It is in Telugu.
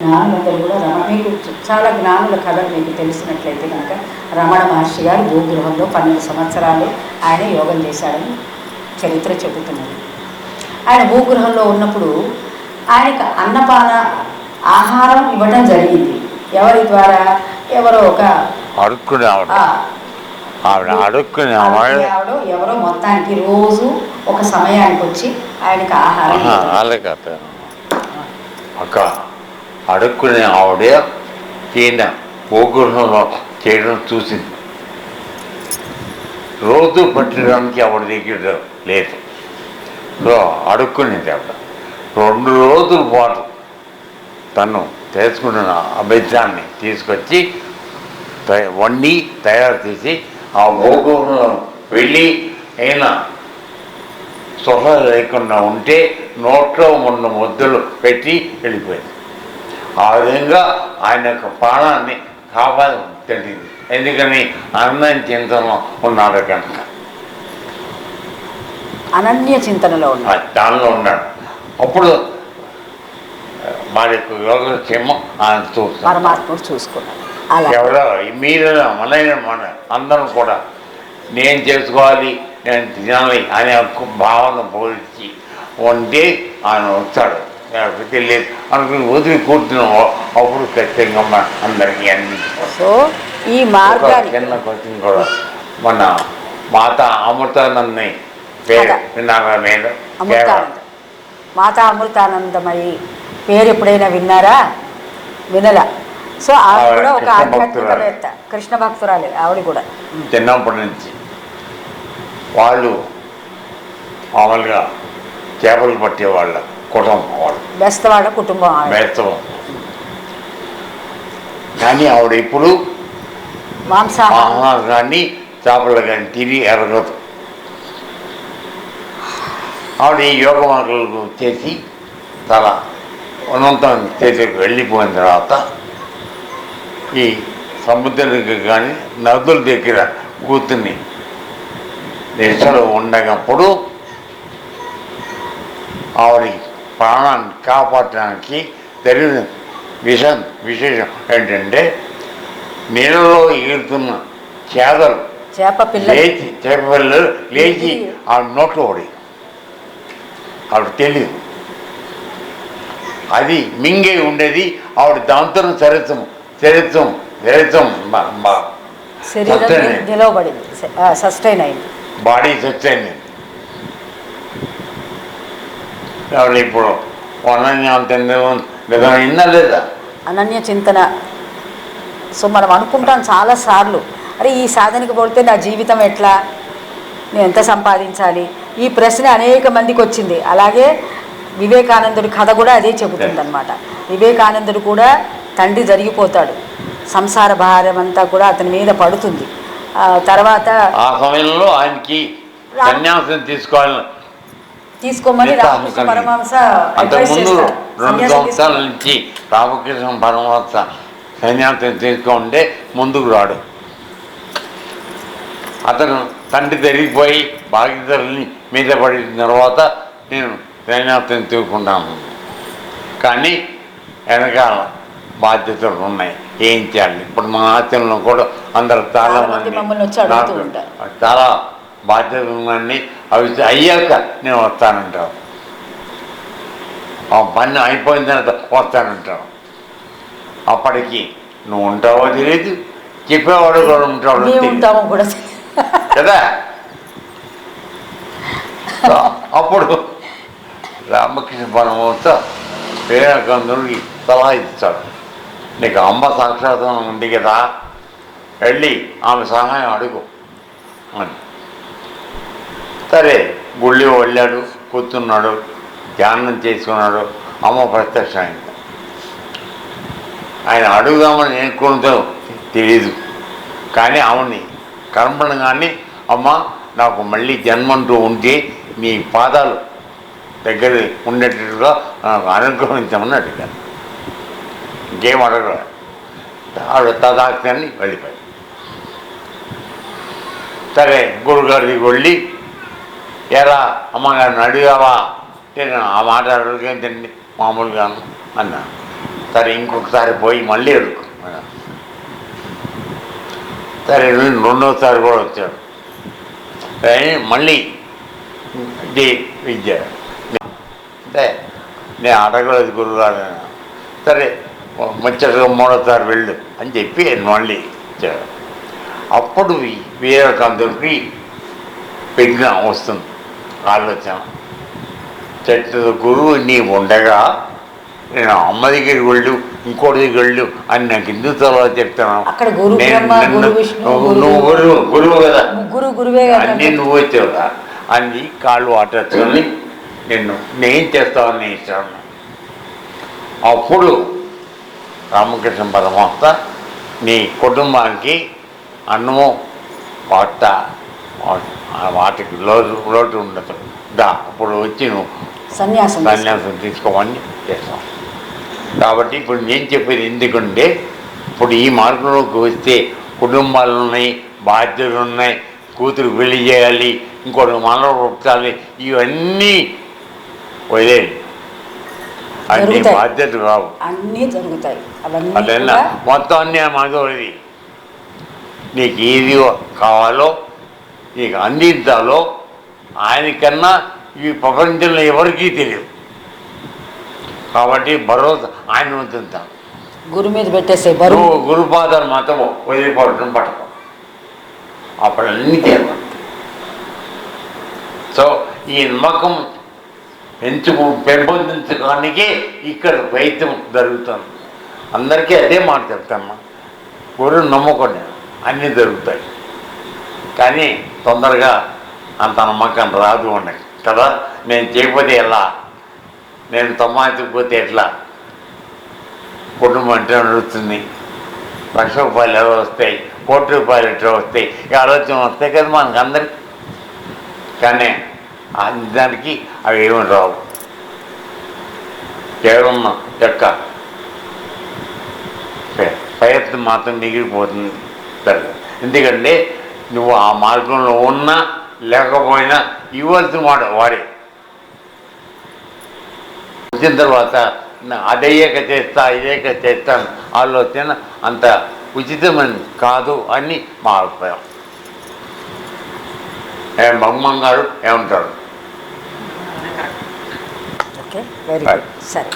జ్ఞానులందరూ కూడా రమ మీకు చాలా జ్ఞానుల కథలు మీకు తెలిసినట్లయితే కనుక రమణ మహర్షి గారు భూగృహంలో పన్నెండు సంవత్సరాలు ఆయన యోగం చేశాడని చరిత్ర చెబుతున్నది. ఆయన భూగృహంలో ఉన్నప్పుడు ఆయనకు అన్నపాన ఆహారం ఇవ్వడం జరిగింది. ఎవరి ద్వారా? ఎవరో ఒక ఎవరో మొత్తానికి రోజు ఒక సమయానికి వచ్చి ఆయనకు ఆహారం అడుక్కునే ఆవిడే ఈయన గోగృహంలో చేయడం చూసింది. రోజు పట్టడానికి ఆవిడ దగ్గర లేదు. సో అడుక్కునేది ఆవిడ. రెండు రోజుల పాటు తను తెలుసుకుంటున్న అభిజ్ఞాన్ని తీసుకొచ్చి తయ- వండి తయారు చేసి ఆ గోగృహంలో వెళ్ళి అయినా సొహ లేకుండా ఉంటే నోట్లో ఉన్న ముద్దలు పెట్టి వెళ్ళిపోయింది. ఆ విధంగా ఆయన యొక్క ప్రాణాన్ని కాపాడు తెలియదు ఎందుకని అన్నం చింతనలో ఉన్నాడు కనుక. అనన్య చింతనలో ఉన్నాడు. దానిలో ఉన్నాడు. అప్పుడు మరి యొక్క యోగక్షేమం ఆయన చూస్తాం పరమాత్ముడు చూసుకున్నాడు. అలా. ఎవరో మీరు మనైన మన అందరం కూడా నేను చేసుకోవాలి నేను తినాలి అనే భావన పోల్చి ఉంటే ఆయన వస్తాడు నాకు తెలియదు అనుకుని వదిలి కూర్చున్నాం అప్పుడు ఖచ్చితంగా మన అందరికీ అన్ని సో ఈ ఒక మార్గానికి చిన్న క్వశ్చన్ కూడా. మన మాత అమృతానందని పేరు. విన్నారా నేను మాతా అమృతానందమయి పేరు ఎప్పుడైనా విన్నారా? వినలా. సో ఆవిడ కూడా ఒక కృష్ణ ఆధ్యాత్మికవేత్త కృష్ణ భక్తురాలే ఆవిడ కూడా. చిన్నప్పటి నుంచి వాళ్ళు మామూలుగా చేపలు పట్టేవాళ్ళ. కుటుంబం వాళ్ళు బెస్తవాడ కుటుంబం మేస్తవం కానీ ఆవిడ ఇప్పుడు మాంసాహారం. కానీ చేపలు కానీ తిని ఎరగదు. ఆవిడ ఈ యోగ మార్గాలు చేసి చాలా ఉన్నతం చేతికి వెళ్ళిపోయిన తర్వాత ఈ సముద్రానికి కానీ నదుల దగ్గర కూతుర్ని నిశలో ఉండగప్పుడు ఆవిడ ప్రాణాన్ని కాపాడటానికి జరిగిన విషయం విశేషం ఏంటంటే నీళ్ళలో ఎగురుతున్న చేదలు చేప పిల్ల లేచి చేపలు లేచి ఆ నోట్లో పడి ఆవిడ తెలియదు అది మింగే ఉండేది ఆవిడ దాంతో చరిత్రం చరిత్రం చరిత్రం. నిలవబడింది. సస్టైన్ అయింది. ఆవిడ ఇప్పుడు నిజమైందా లేదా అనన్య చింతన. సో మనం అనుకుంటాం చాలా సార్లు అరే ఈ సాధనకి పోతే నా జీవితం ఎట్లా? నేను ఎంత సంపాదించాలి? ఈ ప్రశ్న అనేక మందికి వచ్చింది. అలాగే వివేకానందుడి కథ కూడా అదే చెబుతుంది అనమాట వివేకానందుడు కూడా తండ్రి జరిగిపోతాడు. సంసార భారం అంతా కూడా అతని మీద పడుతుంది. తర్వాత ఆ సమయంలో ఆయనకి సన్యాసం తీసుకోవాలని తీసుకోమని పరమహంస. రెండు సంవత్సరాల నుంచి రామకృష్ణ పరమహంస సన్యాసం తీసుకుంటే ముందుకు రాడు. అతను తండ్రి జరిగిపోయి బాధ్యతల్ని మీద పడిన తర్వాత నేను సన్యాసం తీసుకుంటాను. కానీ వెనకాల బాధ్యతలు ఉన్నాయి. ఏం చేయాలి? ఇప్పుడు మా ఆశ్రమంలో కూడా అందరు చాలా మంది. చాలా బాధ్యతలు ఉన్నాయని అవి అయ్యాక నేను వస్తానంటావు. ఆ పని అయిపోయిన తర్వాత వస్తానంటావు. అప్పటికి నువ్వు ఉంటావో తెలియదు చెప్పేవాడు కూడా ఉంటాడో కదా? అప్పుడు రామకృష్ణ పరమహంస వివేకానందుడికి సలహా ఇస్తాడు. నీకు అమ్మ సాక్షాత్తం ఉంది కదా వెళ్ళి ఆమె సహాయం అడుగు అని. సరే గుళ్ళి వెళ్ళాడు కూర్చున్నాడు ధ్యానం చేసుకున్నాడు అమ్మ ప్రత్యక్షమైంది. ఆయన అడుగుదామని అనుకున్నదో తెలియదు కానీ ఆమెని కనపడగానే అమ్మ నాకు మళ్ళీ జన్మంటూ ఉంటే నీ పాదాలు దగ్గర ఉండేటట్టుగా నాకు అనుగ్రహించమని అడిగాను. ఇంకేం అడగలేదు ఆవిడ తదాక్షాన్ని వెళ్ళిపోయి సరే గురుగారికి వెళ్ళి ఎలా అమ్మగారిని అడిగావా నేను ఆ మాట తిండి మామూలుగాను అన్నాను సరే ఇంకొకసారి పోయి మళ్ళీ అడుగు సరే రెండోసారి కూడా వచ్చాడు కానీ మళ్ళీ ఇది విద్య. అంటే నేను అడగలేదు గురుగారు. సరే ముచ్చటగా మూడోసారి వెళ్ళు అని చెప్పి మళ్ళీ ఇచ్చాడు అప్పుడు వీరకాంతుడికి విఘ్నం వస్తుంది. ఆలోచన చెట్టు గురువు నీ ఉండగా నేను అమ్మ దగ్గరికి వెళ్ళు ఇంకోటి దగ్గరికి వెళ్ళు అని నాకు తర్వాత చెప్తాను? నువ్వు- గురు- నువ్వు గురువు గురువు కదా. అన్నీ నువ్వు వచ్చావుగా. అన్ని కాళ్ళు వాటర్చుకొని నిన్ను నేను చేస్తావని నేను ఇస్తాను అప్పుడు రామకృష్ణ పరమాత్మ నీ కుటుంబానికి అన్నము ఆ వాటికి లోటు లోటు ఉండదు. దా అప్పుడు వచ్చి నువ్వు సన్యాసం. సన్యాసం తీసుకోమని చేస్తాం కాబట్టి ఇప్పుడు నేను చెప్పేది ఎందుకంటే ఇప్పుడు ఈ మార్గంలోకి వస్తే కుటుంబాలు ఉన్నాయి బాధ్యతలు ఉన్నాయి కూతురు పెళ్ళి చేయాలి ఇంకోటి మనలో పుట్టాలి ఇవన్నీ వదిలేయండి అన్ని. బాధ్యతలు రావు. అన్నీ జరుగుతాయి. మొత్తం అన్నీ మనది నీకు ఏది కావాలో నీకు అందించాలో ఆయనకన్నా ఈ ప్రపంచంలో ఎవరికీ తెలియదు. కాబట్టి భరోసా ఆయన ఉంచుతాం గురు మీద పెట్టేసే బరువు. నువ్వు గురుపాదాలు మాత్రం వదిలిపోవడం పట్టకం. అప్పుడు అన్నీ చేయాలి సో ఈ నమ్మకం పెంచుకు పెంపొందించడానికే ఇక్కడ వైద్యం జరుగుతుంది. అందరికీ అదే మాట చెప్తామ్మా గురు నమ్మకండి అన్నీ జరుగుతాయి. కానీ తొందరగా అంత నమ్మకం రాదు ఉండదు కదా? నేను చేయకపోతే ఎలా? నేను తమ్మాతిపోతే ఎట్లా? కుటుంబం అంటే నడుస్తుంది. లక్ష రూపాయలు ఎవరు వస్తాయి కోటి రూపాయలు ఎట్లా వస్తాయి? ఇక ఆలోచన వస్తాయి కదా మనకు అందరికి కానీ ఆ దానికి అవి ఏమి రావు. కేవలం యొక్క ప్రయత్నం మాత్రం మిగిలిపోతుంది. సరే. ఎందుకంటే నువ్వు ఆ మార్గంలో ఉన్నా లేకపోయినా ఇవ్వాల్సిన వాడు వాడే. వచ్చిన తర్వాత అదయ్యాక చేస్తా ఇదేక చేస్తాను ఆలోచన అంత ఉచితమైన కాదు అని మా అభిప్రాయం. ఏం బొమ్మం గారు ఏమంటారు సరే.